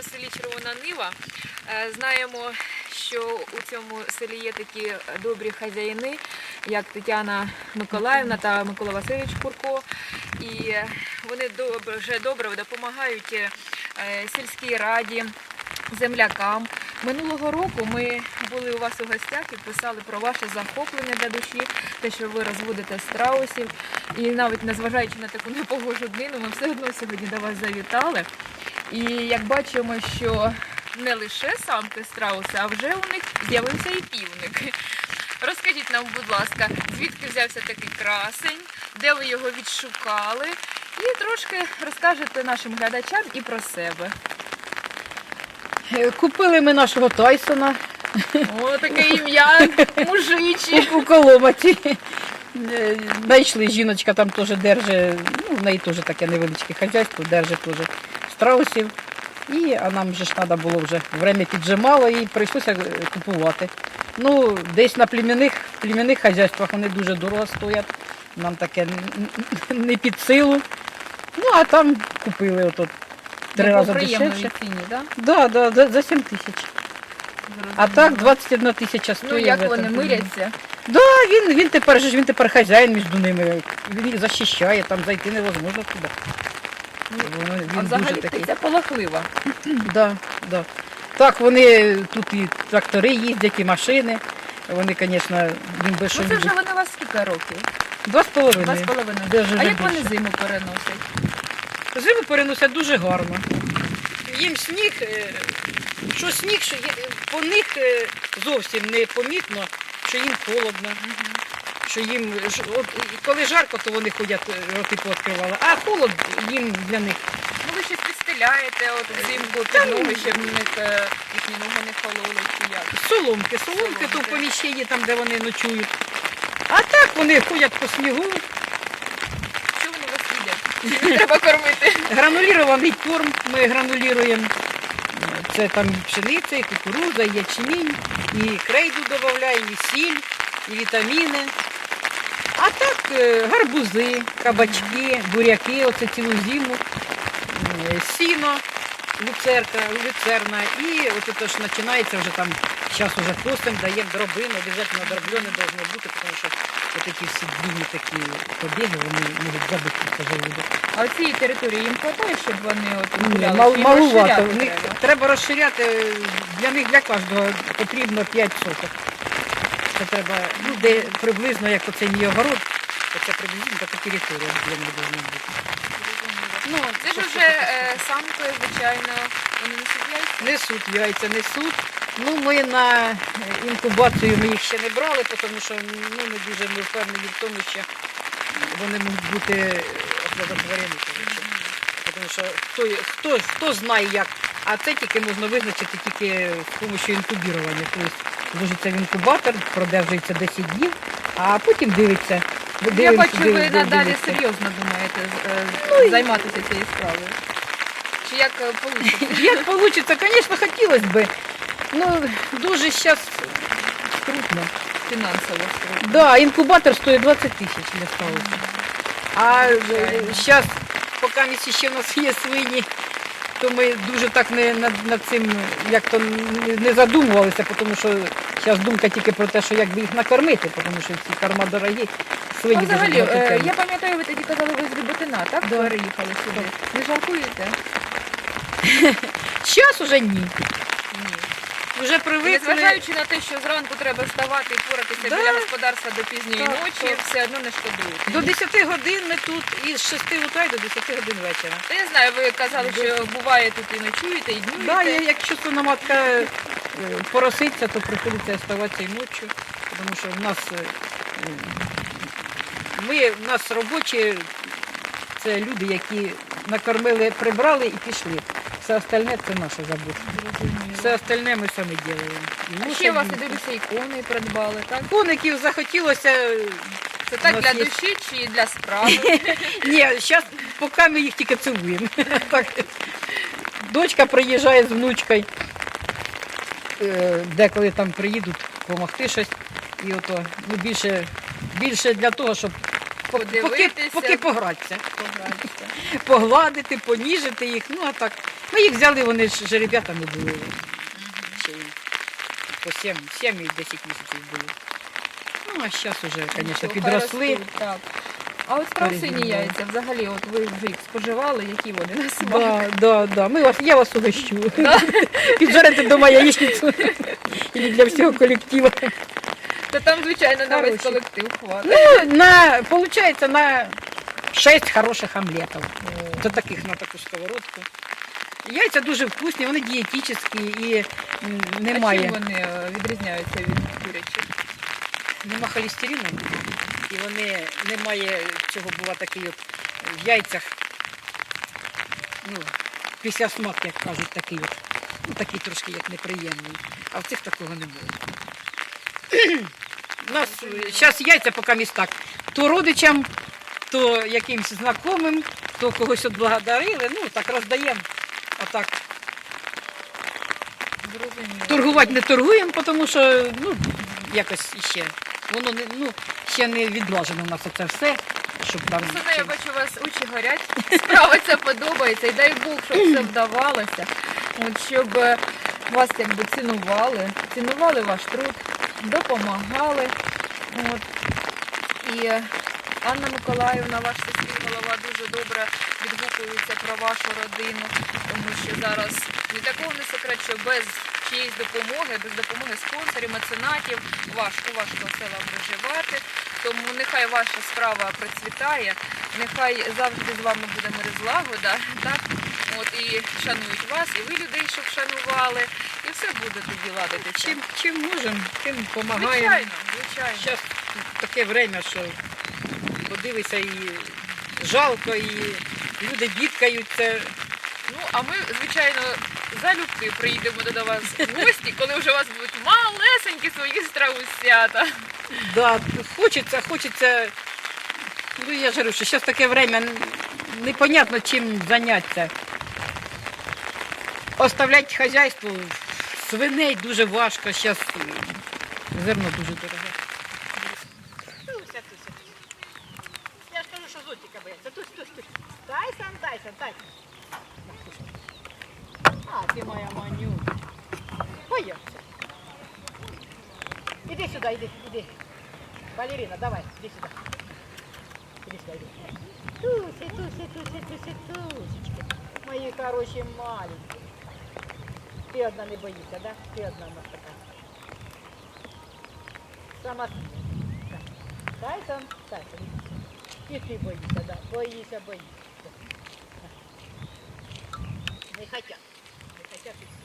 в селі Червона Нива. Е, Знаємо, що у цьому селі є такі добрі хазяїни, як Тетяна Миколаївна та Микола Васильович Курко. І вони вже добре допомагають е, сільській раді, землякам. Минулого року ми були у вас у гостях і писали про ваше захоплення для душі, те, що ви розводите страусів. І навіть незважаючи на таку непогожу днину, ми все одно сьогодні до вас завітали. І як бачимо, що не лише самки страуси, а вже у них з'явився і півник. Розкажіть нам, будь ласка, звідки взявся такий красень, де ви його відшукали, і трошки розкажете нашим глядачам і про себе. Купили ми нашого Тайсона О, таке ім'я мужичі. у Коломаті. Знайшли жіночка там теж держить, ну, в неї теж таке невеличке хазяйство, держить теж страусів. І, а нам вже ж треба було вже время піджимало і прийшлося е, купувати. Ну, десь на племінних, племінних хазяйствах вони дуже дорого стоять. Нам таке не під силу. Ну, а там купили ото три Ну, рази дешевше. ціні, так? Да, да, за, за 7 тисяч. А так 21 тисяча стоїть. Ну, як вони миряться? Да, він, він тепер він тепер хазяїн між ними. Він їх захищає, там зайти невозможно туди. Він А взагалі дуже такий. птиця полохлива. Да, да. Так, вони тут і трактори їздять, і машини. Вони, звісно, він би що Ну це вже вони у вас скільки років? Два з Два половиною. з половиною. Даже А вже як вони більше. зиму переносять? Зиму переносять дуже гарно. Їм сніг, е, що сніг, що є, по них е, зовсім не помітно, що їм холодно, що їм от, коли жарко, то вони ходять, е, роти пооткривали, а холод їм для них. Ну ви щось підстеляєте от взимку під ноги, щоб в них е, їхні ноги не хололи чи як. Соломки, соломки то в поміщенні, там, де вони ночують. А так вони ходять по снігу, Що вони вас їдять? Треба кормити? гранулірований корм ми гранулюємо. Це там і пшениця, і кукуруза, і ячмінь, і крейду додаємо, і сіль, і вітаміни. А так е, гарбузи, кабачки, буряки, оце цілу зиму, е, сіно, люцерка, люцерна. І от це ж починається вже там, зараз вже косим, даємо дробину, обов'язково дроблене должно бути, тому що такі всі длинні такі побіги, вони можуть забити желудок. А цієї території їм хватає, щоб вони от Ні, мал, малувато. треба? треба розширяти, для них для кожного потрібно 5 соток. Це треба, ну, де приблизно, як оцей мій огород, то це приблизно така територія для повинна бути. Ну, це ж вже е, самки, звичайно, вони несуть яйця. Несуть яйця, несуть. Ну, ми на е, інкубацію ми їх ще не брали, тому що ну, не дуже ми впевнені в тому, що вони можуть бути оплодотворені. Тому що хто, хто, хто знає як, а це тільки можна визначити тільки з допомогою інкубірування. Тобто вложиться в інкубатор, продержується 10 днів, а потім дивиться. Я бачу, ви надалі серйозно думаєте е, Ну, займатися цією справою. Чи як вийде? Як вийде, звісно, хотілося б. Ну, дуже зараз скрутно. Фінансово скрутно. Да, інкубатор стоїть 20 тисяч для ставити. А зараз, поки ще в нас є свині, то ми дуже так не над, над цим як то не- задумувалися, тому що зараз думка тільки про те, що як би їх накормити, тому що ці корма дорогі, свині Взагалі, дуже взагалі, багато е, я пам'ятаю, ви тоді казали, ви з Люботина, так? Да. Переїхали сюди. Не жалкуєте? Зараз уже ні. Вже привикли. Незважаючи на те, що зранку треба вставати і поратися Да. біля господарства до пізньої Так, ночі, все одно не шкодуєте. До 10 годин ми тут із 6 утра й до 10 годин вечора. Та я знаю, ви казали, що буває тут і ночуєте, і днюєте. Да, я- якщо свиноматка е, пороситься, то приходиться оставатися і ночі, тому що в нас е, ми, в нас робочі, це люди, які накормили, прибрали і пішли. Все остальне це наша забота. Все остальне ми самі робимо. А ще у вас, я дивлюся, ікони придбали, так? Коників захотілося. Це так для душі чи для справи? Ні, зараз поки ми їх тільки цілуємо. Так. Дочка приїжджає з внучкою, е, деколи там приїдуть допомогти щось. І ото ну, більше, більше для того, щоб поки, поки погратися. Погратися. Погладити, поніжити їх. Ну а так, Ми їх взяли, вони ж жеребятами були. Ще їм по 7, 7 і 10 місяців було. Ну, а зараз вже, звісно, підросли. Так. А от страусині яйця, взагалі, от ви вже їх споживали, які вони на смак? Да, да, да. Ми вас, я вас угощу. Піджарити вдома яєчницю. І для всього колективу. Та там, звичайно, на весь Хороші. колектив хватить. Ну, на, получается, на 6 хороших омлетів. До таких на таку сковородку. Яйця дуже вкусні, вони дієтичні і м, А чим вони е, відрізняються від курячих? нема холестерину. І вони немає цього бува такий от в яйцях. Ну, після смак, як кажуть, такий от. Ну, такий трошки як неприємний. А в цих такого не було. У нас зараз яйця поки міст так. То родичам, то якимсь знайомим, то когось отблагодарили, ну так роздаємо. А так торгувати не торгуємо, тому що ну, якось іще. Воно не, ну, ще не відлажено у нас це все, щоб там. Сюди я бачу, у вас очі горять, справа це подобається, і дай Бог, щоб все вдавалося. От щоб е, вас якби цінували, цінували ваш труд, допомагали. От. І е, Анна Миколаївна, ваш сільський голова, дуже добре відгукується про вашу родину, тому що зараз ні такого не секрет, що без чиєїсь допомоги, без допомоги спонсорів, меценатів, важко важко селам виживати. Тому нехай ваша справа процвітає, нехай завжди з вами буде мир і злагода, так? От і шанують вас, і ви людей, щоб шанували, і все буде тоді ладитися. Чим, чим можемо, тим допомагаємо. Звичайно, звичайно. Зараз таке время, що подивися і жалко, і люди бідкаються. Ну, а ми, звичайно, залюбки приїдемо до вас в гості, коли вже у вас будуть малесенькі свої страусята. Да, хочеться, хочеться. Ну я ж говорю, що зараз таке время непонятно чим зайнятися. Оставляти хазяйство свиней дуже важко, зараз зерно дуже дороге. Я ж кажу, що зонтика бояться. Тусь, тусь, тусь. Тайсон, Тайсон, Тайсон. А, ти моя манюка. Бояться. Іди сюди, іди, іди. Балерина, давай, іди сюди. Іди сюди, іди. Туси, туси, туси, туси, тусечки. Мої хороші маленькі. Ти одна не боїшся, да? Ти одна у нас така. Сама. Так. Тайсон, Тайсон. І ти боїшся, да? Боїшся, боїшся. Не хотя. Не хотять.